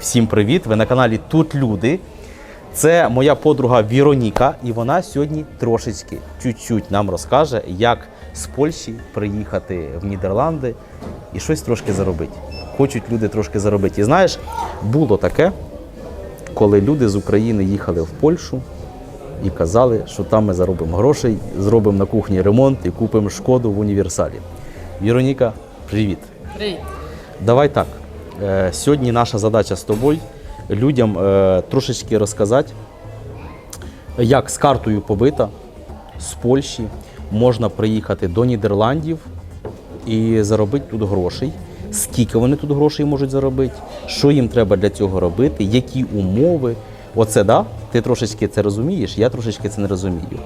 Всім привіт! Ви на каналі Тут Люди. Це моя подруга Віроніка, і вона сьогодні трошечки чуть-чуть нам розкаже, як з Польщі приїхати в Нідерланди і щось трошки заробити. Хочуть люди трошки заробити. І знаєш, було таке, коли люди з України їхали в Польщу і казали, що там ми заробимо грошей, зробимо на кухні ремонт і купимо шкоду в універсалі. Віроніка, привіт! Привіт. Давай так. Е, Сьогодні наша задача з тобою людям е, трошечки розказати, як з картою побита з Польщі можна приїхати до Нідерландів і заробити тут грошей. Скільки вони тут грошей можуть заробити, що їм треба для цього робити, які умови. Оце да? Ти трошечки це розумієш, я трошечки це не розумію.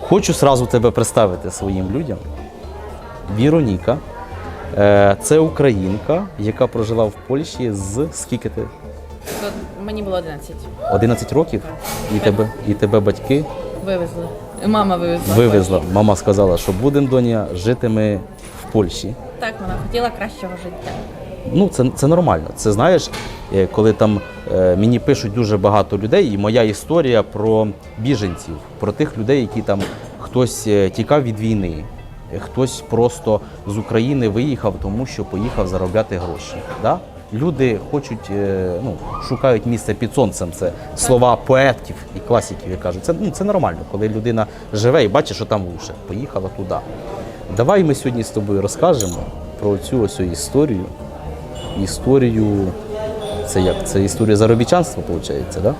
Хочу сразу тебе представити своїм людям. Віроніка. Е, Це українка, яка прожила в Польщі з скільки ти? Мені було 11. 11 років? І тебе, і тебе батьки Вивезли. Мама вивезла. вивезла. Мама сказала, що будемо доня жити ми в Польщі. Так, вона хотіла кращого життя. Ну, це, це нормально. Це знаєш, е, коли там е, мені пишуть дуже багато людей, і моя історія про біженців, про тих людей, які там хтось е, тікав від війни, хтось просто з України виїхав, тому що поїхав заробляти гроші. Да? Люди хочуть, е, ну, шукають місце під сонцем. Це слова поетів і класиків, як кажуть. Це, ну, це нормально, коли людина живе і бачить, що там лучше. Поїхала туди. Давай ми сьогодні з тобою розкажемо про цю ось історію історію. Це як? Це історія заробітчанства, виходить, да?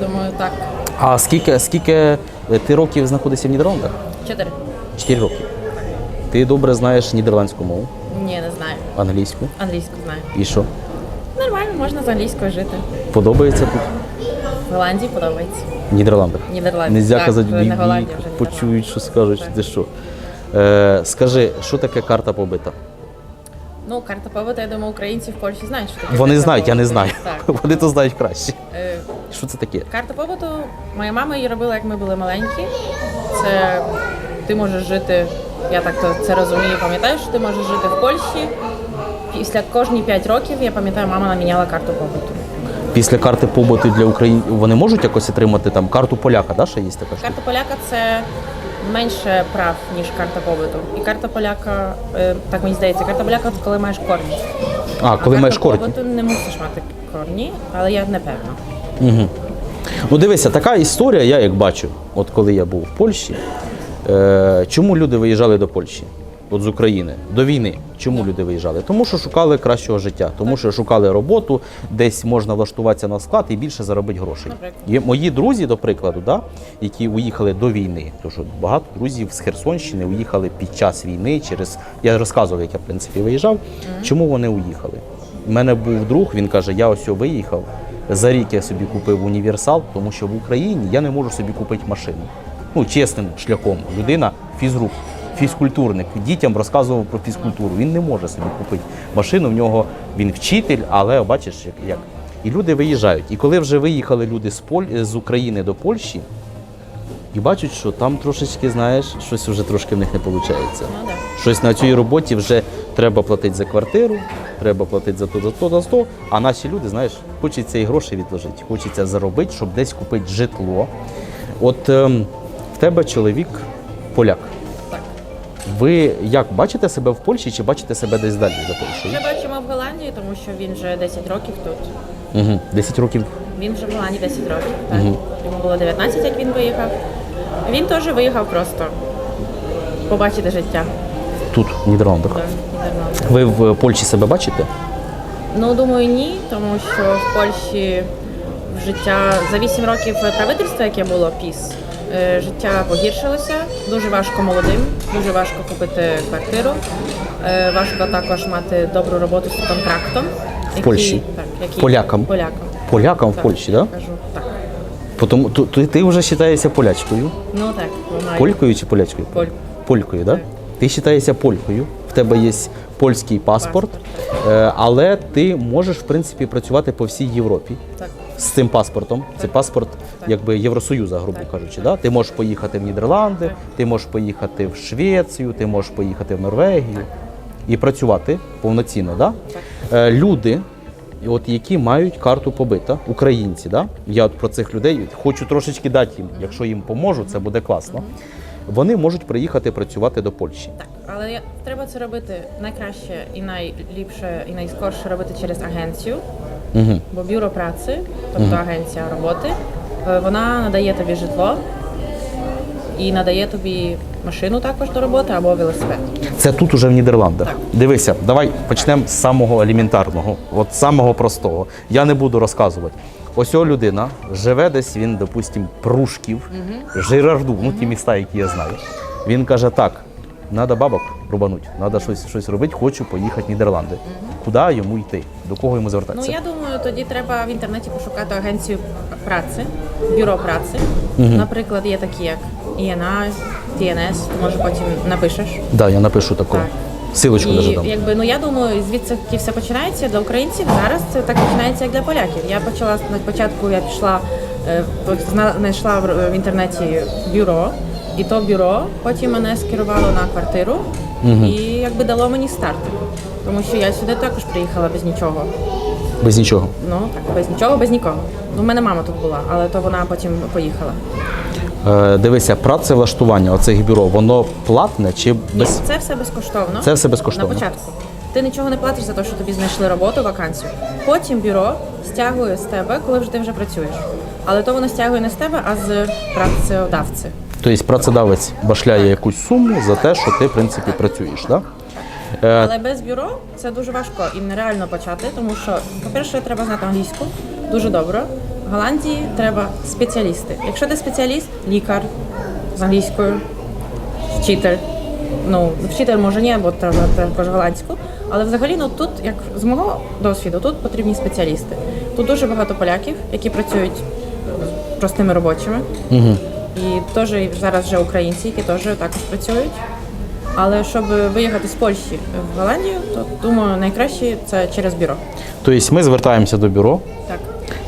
Думаю, так. А скільки, скільки е, ти років знаходишся в Нідерландах? Чотири. Чотири роки. Ти добре знаєш нідерландську мову, Ні, не знаю. англійську. Англійську знаю. І що? Нормально, можна з англійською жити. Подобається тут? В Голландії подобається. В Нідерландах. Нідерланди. Нельзя Так, казати вже не бік, Голландія, вже Нідерланди. почують, що скажуть, ти що. Е, скажи, що таке карта побита? Ну, карта побита, я думаю, українці в Польщі знають, що таке. Вони карта знають, я не знаю. Так. Вони то знають краще. Е, Що це таке? Карта побуту, моя мама її робила, як ми були маленькі. Це ти можеш жити, я так то це розумію, пам'ятаю, що ти можеш жити в Польщі. Після кожні 5 років, я пам'ятаю, мама наміняла карту побуту. Після карти побуту для України вони можуть якось отримати там карту поляка, да, ще є така штука? Карта поляка це менше прав, ніж карта побуту. І карта поляка, е, так мені здається, карта поляка це коли маєш корні. А, коли а маєш карта корні. побуту не мусиш мати корні, але я не певна. Угу. Ну дивися, така історія, я як бачу, от коли я був в Польщі, чому люди виїжджали до Польщі? От з України до війни. Чому люди виїжджали? Тому що шукали кращого життя, тому що шукали роботу, десь можна влаштуватися на склад і більше заробити грошей. Є мої друзі, до прикладу, да, які уїхали до війни. Тому що багато друзів з Херсонщини уїхали під час війни. Через я розказував, як я в принципі виїжджав. Чому вони уїхали? У мене був друг, він каже: я ось виїхав. За рік я собі купив універсал, тому що в Україні я не можу собі купити машину. Ну, чесним шляхом. Людина фізрук, фізкультурник. Дітям розказував про фізкультуру. Він не може собі купити машину. В нього він вчитель, але бачиш, як. як. І люди виїжджають. І коли вже виїхали люди з Поль... з України до Польщі, і бачать, що там трошечки, знаєш, щось вже трошки в них не виходить. Ну. Щось на цій роботі вже треба платити за квартиру, треба платити за то, за то, за то. А наші люди, знаєш, хочеться і гроші відложити, хочеться заробити, щоб десь купити житло. От ем, тебе чоловік поляк. Так. Ви як бачите себе в Польщі чи бачите себе десь далі за Польщею? Ми бачимо в Голландії, тому що він вже 10 років тут. Угу. 10 років. Він вже в Голландії 10 років. Так. Йому було 19, як він виїхав. Він теж виїхав просто побачити життя. Тут, в Нідерландах. Так, Нідерланди. Ви в Польщі себе бачите? Ну, думаю, ні, тому що в Польщі життя за 8 років правительства, яке було піс, життя погіршилося. Дуже важко молодим, дуже важко купити квартиру. Е, Важко також мати добру роботу з контрактом. який- Польщі? Так, який, Полякам? Полякам. Полякам в Польщі, так? Да? Кажу, так. Тому ти, ти, ти вже вважаєшся полячкою. Ну так, вона Полькою чи полячкою? Поль. Полькою. Да? Так. Ти вважаєшся полькою, в тебе є польський паспорт, е, але ти можеш, в принципі, працювати по всій Європі Так. З цим паспортом. Це паспорт якби Євросоюзу, грубо кажучи. Да? Ти можеш поїхати в Нідерланди, ти можеш поїхати в Швецію, ти можеш поїхати в Норвегію і працювати повноцінно. Да? Е, Люди от які мають карту побита, українці, да? я от про цих людей хочу трошечки дати їм, якщо їм поможу, це буде класно. Вони можуть приїхати працювати до Польщі. Так, але я- треба це робити найкраще і найліпше і найскорше робити через агенцію, Угу. бо бюро праці, тобто агенція роботи, е, вона надає тобі житло і надає тобі машину також до роботи або велосипед. Це тут уже в Нідерландах. Так. Дивися, давай почнемо з самого елементарного, от самого простого. Я не буду розказувати. Ось о людина живе десь він, допустим, Прушків, Жирарду, ну ті міста, які я знаю. Він каже: так, треба бабок рубануть, треба щось, щось робити, хочу поїхати в Нідерланди. Куди йому йти? До кого йому звертатися? Ну я думаю, тоді треба в інтернеті пошукати агенцію праці, бюро праці. Наприклад, є такі як ІНА, ТНС, може потім напишеш. Да, я напишу таку. Так. Силочку даже дам. якби ну я думаю, звідси все починається для українців. Зараз це так починається як для поляків. Я почала на початку, я пішла е, знайшла в, в інтернеті бюро, і то бюро потім мене скерувало на квартиру і якби дало мені старт. Тому що я сюди також приїхала без нічого. Без нічого. Ну так, без нічого, без нікого. Ну, в мене мама тут була, але то вона потім поїхала. Е, дивися, працевлаштування оцих бюро, воно платне чи Ні, це все безкоштовно. Це все безкоштовно. На початку. Ти нічого не платиш за те, що тобі знайшли роботу, вакансію. Потім бюро стягує з тебе, коли вже ти вже працюєш. Але то воно стягує не з тебе, а з працедавця. Тобто працедавець башляє якусь суму за те, що ти, в принципі, працюєш. Да? Е, Але без бюро це дуже важко і нереально почати, тому що, по-перше, треба знати англійську дуже добре. В Голландії треба спеціалісти. Якщо ти спеціаліст, лікар з англійською, вчитель. Ну, вчитель може ні, бо треба також голландську. Але взагалі, ну тут, як з мого досвіду, тут потрібні спеціалісти. Тут дуже багато поляків, які працюють е, простими робочими. Угу. І теж зараз вже українці, які теж також працюють. Але щоб виїхати з Польщі в Голландію, то думаю, найкраще це через бюро. Тобто ми звертаємося до бюро. Так.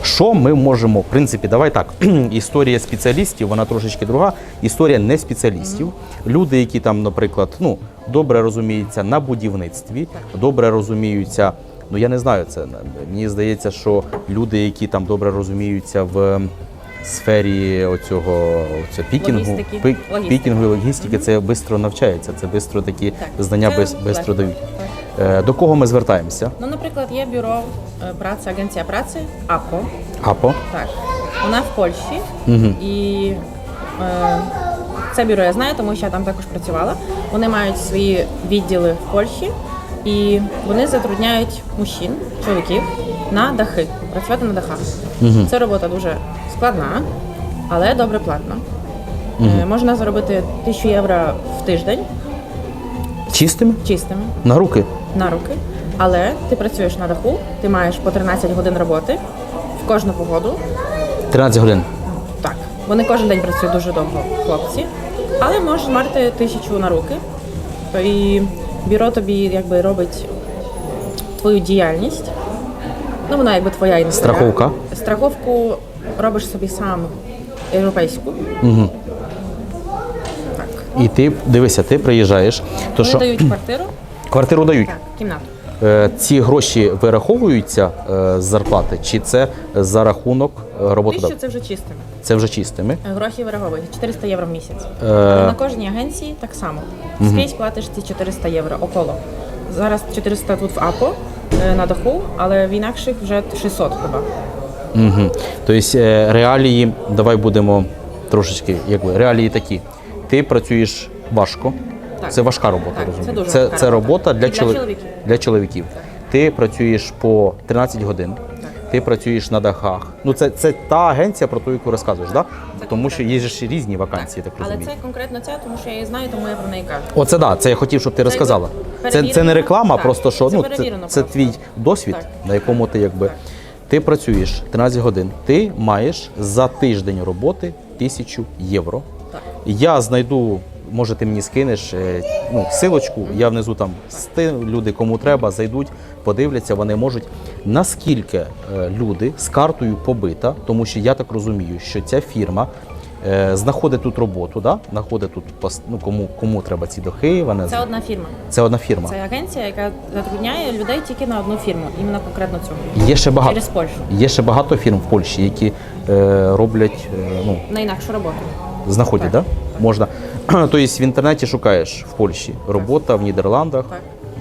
Що ми можемо, в принципі, давай так. Історія спеціалістів, вона трошечки друга. Історія не спеціалістів. Люди, які там, наприклад, ну, добре розуміються на будівництві, добре розуміються. Ну я не знаю, це мені здається, що люди, які там добре розуміються в сфері оцього, оцього пікінгу, Логістики. пі- Логістики. пікінгу і логістики, це швидко навчається, це швидко такі Так. знання швидко дають. Е, До кого ми звертаємося? Ну, наприклад, є бюро е, праці, агенція праці АПО. АПО. Так. Вона в Польщі. Угу. І е, це бюро я знаю, тому що я там також працювала. Вони мають свої відділи в Польщі і вони затрудняють мужчин, чоловіків на дахи, працювати на дахах. Це робота дуже складна, але добре платна. Е, можна заробити тисячу євро в тиждень Чистими? чистими На руки. на руки. Але ти працюєш на даху, ти маєш по 13 годин роботи в кожну погоду. 13 годин. Так, вони кожен день працюють дуже довго, хлопці, але можеш мати тисячу на руки. І бюро тобі якби робить твою діяльність. Ну, вона якби твоя і. Страховка? Страховку робиш собі сам європейську. Угу. Так. І ти дивися, ти приїжджаєш. То Вони що дають квартиру, квартиру дають. так, кімнату. Е, Ці гроші вираховуються е, з зарплати, чи це за рахунок е, Тисячу роботодавця? це вже чистими. Це вже чистими. Гроші вираховують 400 євро в місяць. Е. На кожній агенції так само. Скрізь платиш ці 400 євро около. Зараз 400 тут в АПО на даху, але в інакших вже 600 хіба. Угу. Тобто е, реалії, давай будемо трошечки, якби реалії такі. Ти працюєш важко. Так. Це важка робота, Так, це розумію. дуже це, важка це робота. робота для, для чоловіків. для чоловіків. Ти працюєш по 13 годин. Ти працюєш на дахах. Ну це, це та агенція, про ту, яку розказуєш, да? тому що є ж різні вакансії, так, Але розумію. це конкретно ця, тому що я її знаю, тому я про неї кажу. Оце да, це я хотів, щоб ти розказала. Це, це не реклама, так. просто що Це ну це, це твій досвід, Так. на якому ти якби Так. ти працюєш 13 годин. Ти маєш за тиждень роботи 1000 євро. Так. Я знайду, може, ти мені скинеш е, ну, силочку, я внизу там сти, люди, кому треба, зайдуть, подивляться, вони можуть. Наскільки е, люди з картою побита, тому що я так розумію, що ця фірма е, знаходить тут роботу, да? знаходить тут ну, кому, кому треба ці до Києва. Не Це одна фірма. Це одна фірма. Це агенція, яка затрудняє людей тільки на одну фірму, іменно конкретно цю. Є ще багато. Через Польщу. Є ще багато фірм в Польщі, які е, роблять, е, ну, На інакшу роботу. знаходять, Так. да? Можна. Тобто в інтернеті шукаєш в Польщі робота в Нідерландах, Так.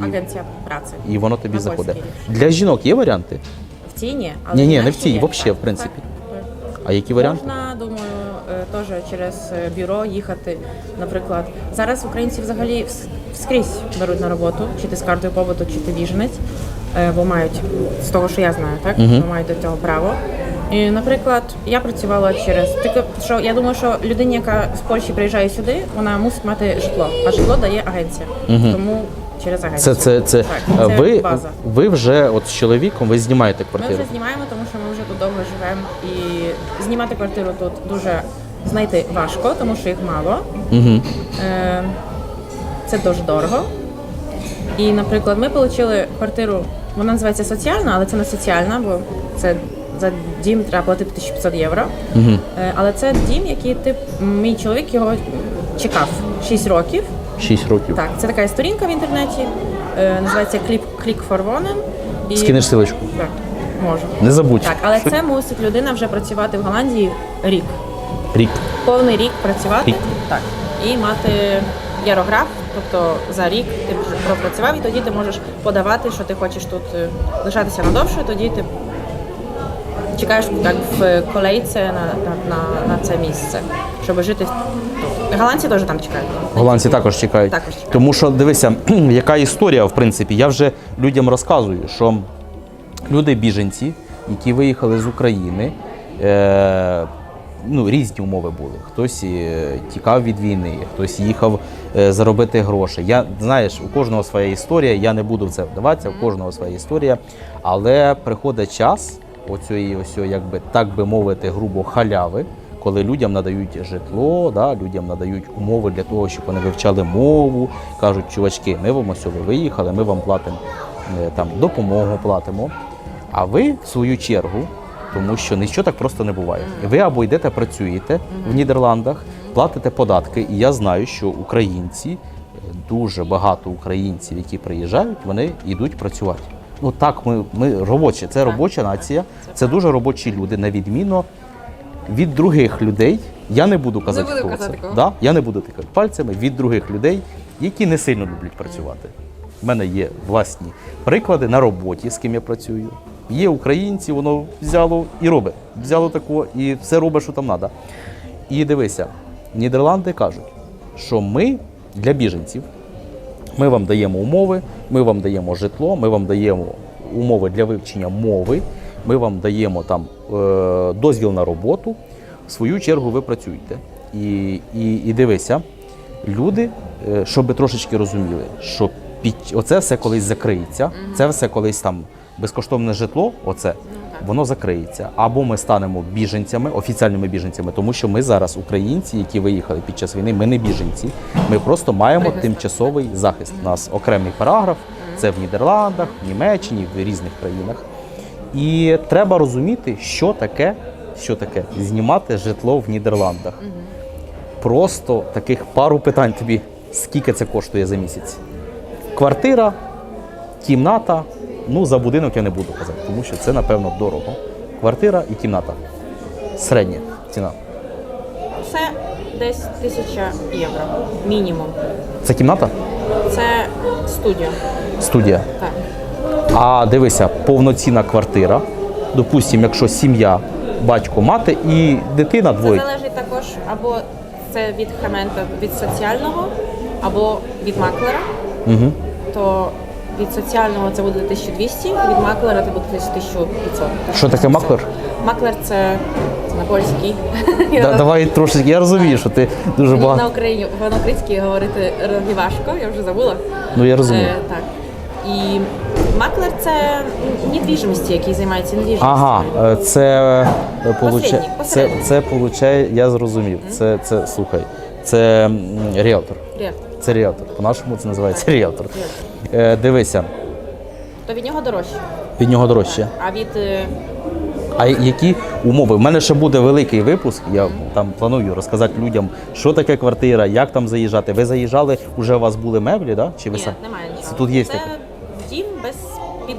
Агенція праці. і воно тобі На заходить. польській. Для жінок є варіанти? В цій ні, але Ні, ні, не в цій, взагалі, в принципі. А які варіанти? Можна, думаю, е, теж через е, бюро їхати. Наприклад, зараз українці взагалі вс- вскрізь беруть на роботу, чи ти з картою побуту, чи ти біженець, е, бо мають з того, що я знаю, так бо мають до цього право. І, наприклад, я працювала через тільки що я думаю, що людині, яка з Польщі приїжджає сюди, вона мусить мати житло, а житло дає агенція. Тому через агенцію. Це, це, це, Так, це ви, база. ви вже от з чоловіком ви знімаєте квартиру? Ми вже знімаємо, тому що ми вже тут довго живемо. І знімати квартиру тут дуже знайти важко, тому що їх мало. Угу. Е, Це дуже дорого. І, наприклад, ми отримали квартиру, вона називається соціальна, але це не соціальна, бо це за дім треба платити 1500 євро. Угу. Е, Але це дім, який ти, мій чоловік його чекав 6 років. Шість років. Так, це така сторінка в інтернеті, е, називається Click, Click for Women. І... Скинеш силочку. Так, можу. Не забудь. Так, але це мусить людина вже працювати в Голландії рік. Рік. Повний рік працювати Рік. так. І мати ярограф, тобто за рік ти вже пропрацював, і тоді ти можеш подавати, що ти хочеш тут е, лишатися надовше, тоді ти чекаєш як в колейці на, на, на, на це місце, щоб жити. Голландці теж там чекають. Голландці також чекають. Також чекають. Тому що дивися, яка історія, в принципі, я вже людям розказую, що люди біженці, які виїхали з України, е, ну, різні умови були. Хтось е, тікав від війни, хтось їхав е, заробити гроші. Я знаєш, у кожного своя історія, я не буду в це вдаватися, у кожного своя історія. Але приходить час оцієї, ось, якби так би мовити, грубо халяви. Коли людям надають житло, да, людям надають умови для того, щоб вони вивчали мову, кажуть, чувачки, ми вам ось ви виїхали, ми вам платимо е, там допомогу платимо. А ви в свою чергу, тому що нічого так просто не буває. Ви або йдете працюєте в Нідерландах, платите податки, і я знаю, що українці, е, дуже багато українців, які приїжджають, вони йдуть працювати. Ну так, ми, ми робочі, це робоча нація, це дуже робочі люди, на відміну від других людей. Я не буду казати, буду хто казати, це. кого. Да? Я не буду тикати пальцями від других людей, які не сильно люблять працювати. У мене є власні приклади на роботі, з ким я працюю. Є українці, воно взяло і робить. Взяло тако і все робить, що там треба. І дивися, Нідерланди кажуть, що ми для біженців ми вам даємо умови, ми вам даємо житло, ми вам даємо умови для вивчення мови, ми вам даємо там е, дозвіл на роботу. В свою чергу ви працюєте. І, і, і дивися, люди, е, щоб трошечки розуміли, що під оце все колись закриється, це все колись там безкоштовне житло, оце. Воно закриється. Або ми станемо біженцями, офіціальними біженцями, тому що ми зараз українці, які виїхали під час війни, ми не біженці. Ми просто маємо тимчасовий захист. У нас окремий параграф, це в Нідерландах, в Німеччині, в різних країнах. І треба розуміти, що таке, що таке знімати житло в Нідерландах. Просто таких пару питань тобі, скільки це коштує за місяць. Квартира, кімната. Ну, за будинок я не буду казати, тому що це, напевно, дорого. Квартира і кімната. Середня ціна. Це десь тисяча євро. Мінімум. Це кімната? Це студія. Студія. Так. А дивися, повноцінна квартира. Допустимо, якщо сім'я, батько, мати і дитина двоє. Це залежить також або це від хемента від соціального, або від маклера. Угу. То від соціального це буде 1200, від маклера це буде 1500. Що таке маклер? Маклер це, на польській. Да, давай трошечки. Я розумію, що ти дуже Мені на. Україні на українській говорити не важко, я вже забула. Ну я розумію. Е, так. І маклер це недвіжимості, який займається недвіжимістю. Ага, е, це е, получе, Посередник, це, посередник. це получає, я зрозумів. Це, це слухай, це м, ріелтор. Ріелтор. Це ріелтор. По-нашому це називається ріелтор. Е, дивися, То від нього дорожче. від нього дорожче. А від е, А які умови? У мене ще буде великий випуск. Я там планую розказати людям, що таке квартира, як там заїжджати. Ви заїжджали, вже у вас були меблі, да? Чи ви Ні, сам? немає нічого. Це тут є Це таке.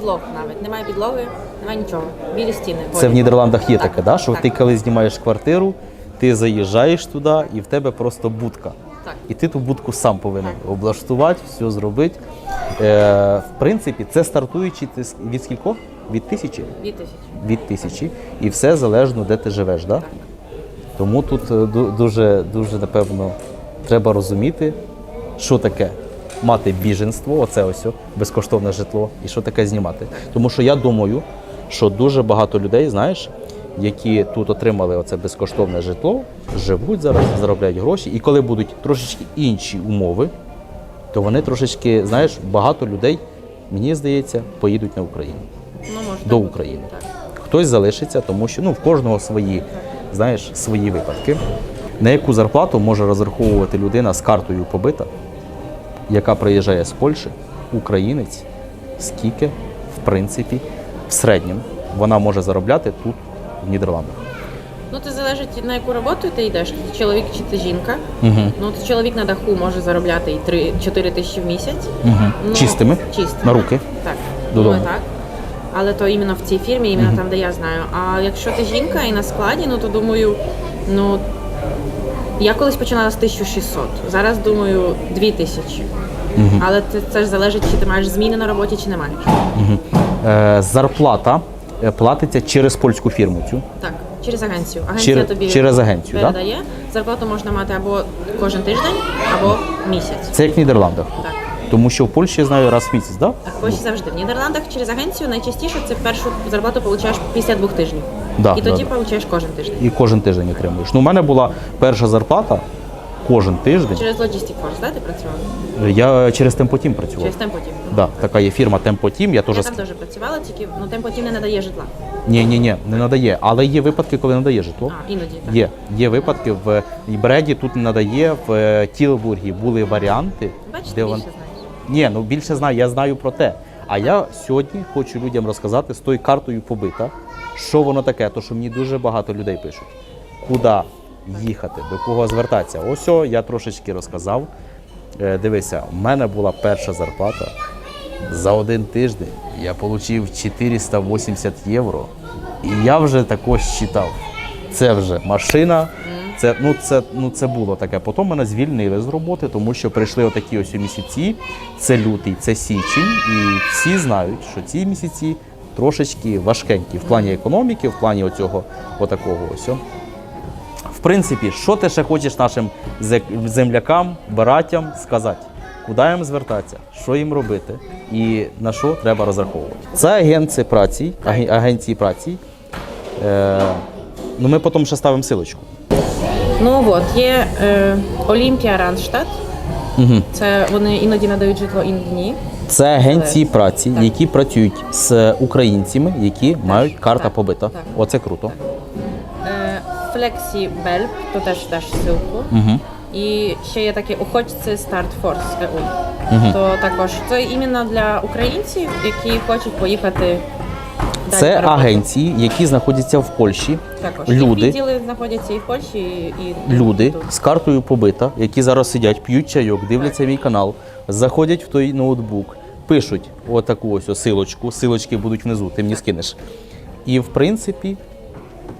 Підлог навіть. Немає підлоги, немає нічого. Білі стіни. Це в. Нідерландах є Так, таке, да? що так. ти коли знімаєш квартиру, ти заїжджаєш туди і в тебе просто будка. Так. І ти ту будку сам повинен облаштувати, все зробити. Е, в принципі, це стартуючи від скількох? Від тисячі? Дві тисячі. Від тисячі. І все залежно, де ти живеш. Да? Тому тут е, дуже, дуже, напевно, треба розуміти, що таке мати біженство, оце ось безкоштовне житло, і що таке знімати. Тому що я думаю, що дуже багато людей, знаєш, які тут отримали оце безкоштовне житло, живуть зараз, заробляють гроші, і коли будуть трошечки інші умови, то вони трошечки, знаєш, багато людей, мені здається, поїдуть на Україну Ну, може, до. України. Так. Хтось залишиться, тому що ну, в кожного свої, знаєш, свої випадки. На яку зарплату може розраховувати людина з картою побита, яка приїжджає з Польщі, українець, скільки, в принципі, в середньому вона може заробляти тут, в Нідерландах. Ну, це залежить на яку роботу ти йдеш, ти чоловік чи ти жінка. Угу. Ну, от чоловік на даху може заробляти і 3-4 тисячі в місяць. Угу. Ну, Чистими, чистими. на руки. Так, Додому. думаю, так. Але то іменно в цій фірмі, іменно там, де я знаю. А якщо ти жінка і на складі, ну то думаю, ну я колись починала з 1600, зараз думаю 2000. Але це, це ж залежить, чи ти маєш зміни на роботі, чи не маєш. Е, зарплата е, платиться через польську фірму цю. Так, через агенцію. Агенція Через- тобі через агенцію, да? передає. Зарплату можна мати або кожен тиждень, або місяць. Це як в Нідерландах. Так. Тому що в Польщі я знаю раз в місяць, так? Да? Так, Польщі завжди. В Нідерландах через агенцію найчастіше це першу зарплату получаєш після двох тижнів. Да, і тоді да. получаєш кожен тиждень. і кожен тиждень отримуєш. Ну, у мене була перша зарплата кожен тиждень. Через Logistic Force, да, ти працювала? Я через Темпотім працював. Через Темпотім. Да, така є фірма Темпотім. Я теж Я там теж працювала, тільки ну Темпотім не надає житла. ні, ні, ні, не надає. Але є випадки, коли надає житло. А, іноді так. Є, є випадки в Бреді тут не надає, в е, Тілбургі були варіанти, Бачиш, де вон... більше знаєш. Ні, ну більше знаю, я знаю про те. А я сьогодні хочу людям розказати з тою картою побита, що воно таке, то що мені дуже багато людей пишуть. Куди їхати, до кого звертатися. Ось о, я трошечки розказав. Е, дивися, в мене була перша зарплата. За один тиждень я отримав 480 євро. І я вже також читав. Це вже машина. Це, ну, це, ну, це було таке. Потім мене звільнили з роботи, тому що прийшли отакі ось місяці. Це лютий, це січень, і всі знають, що ці місяці трошечки важкенькі в плані економіки, в плані оцього отакого ось. В принципі, що ти ще хочеш нашим землякам, братям сказати? Куди їм звертатися, що їм робити і на що треба розраховувати? Це агенції праці, агенції праці. Е, ну, ми потім ще ставимо силочку. Ну от є е, Олімпія Ранштадт. Угу. Це вони іноді надають житло, іноді ні. Це агенції праці, Так. які працюють з українцями, які мають карта так, побита. так. Оце круто. Е, Флексі Бель, то теж даш ссылку. Угу. І ще є такі охочці Start Force EU. То також це іменно для українців, які хочуть поїхати. Це роботі. агенції, які знаходяться в Польщі. Також люди. Відділи знаходяться і в Польщі, і, і Люди тут. з картою побита, які зараз сидять, п'ють чайок, дивляться мій канал, заходять в той ноутбук, пишуть отаку ось силочку, силочки будуть внизу, ти мені скинеш. І в принципі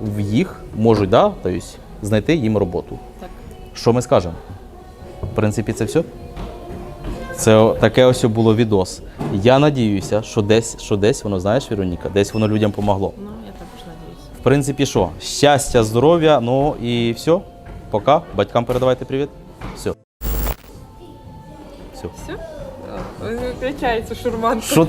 в їх можуть да, тобто, знайти їм роботу. Так. Що ми скажемо? В принципі, це все. Це таке ось було відос. Я надіюся, що десь, що десь воно, знаєш, Віроніка, десь воно людям помогло. Ну, я також надіюся. В принципі, що? Щастя, здоров'я, ну і все. Пока. Батькам передавайте привіт. Все. Все. Все? Виключається шурман. Що,